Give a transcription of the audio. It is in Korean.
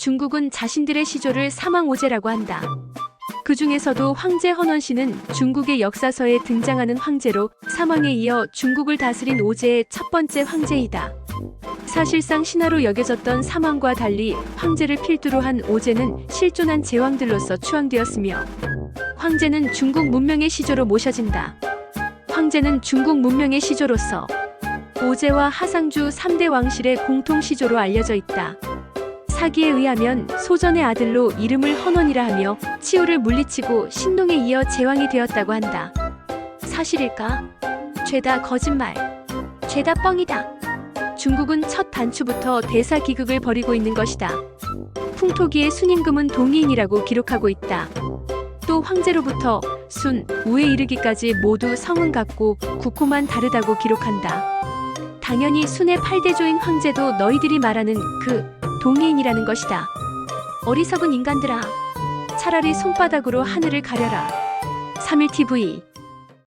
중국은 자신들의 시조를 사망오제라고 한다. 그 중에서도 황제 헌원 씨는 중국의 역사서에 등장하는 황제로 사망에 이어 중국을 다스린 오제의 첫 번째 황제이다. 사실상 신하로 여겨졌던 사망과 달리 황제를 필두로 한 오제는 실존한 제왕들로서 추앙되었으며 황제는 중국 문명의 시조로 모셔진다. 황제는 중국 문명의 시조로서 오제와 하상주 3대 왕실의 공통 시조로 알려져 있다. 사기에 의하면 소전의 아들로 이름을 헌원이라 하며 치우를 물리치고 신동에 이어 제왕이 되었다고 한다. 사실일까? 죄다 거짓말. 죄다 뻥이다. 중국은 첫 단추부터 대사 기극을 벌이고 있는 것이다. 풍토기의 순임금은 동의인이라고 기록하고 있다. 또 황제로부터 순, 우에 이르기까지 모두 성은 같고 국호만 다르다고 기록한다. 당연히 순의 8대조인 황제도 너희들이 말하는 그 동의인이라는 것이다. 어리석은 인간들아. 차라리 손바닥으로 하늘을 가려라. 3일 TV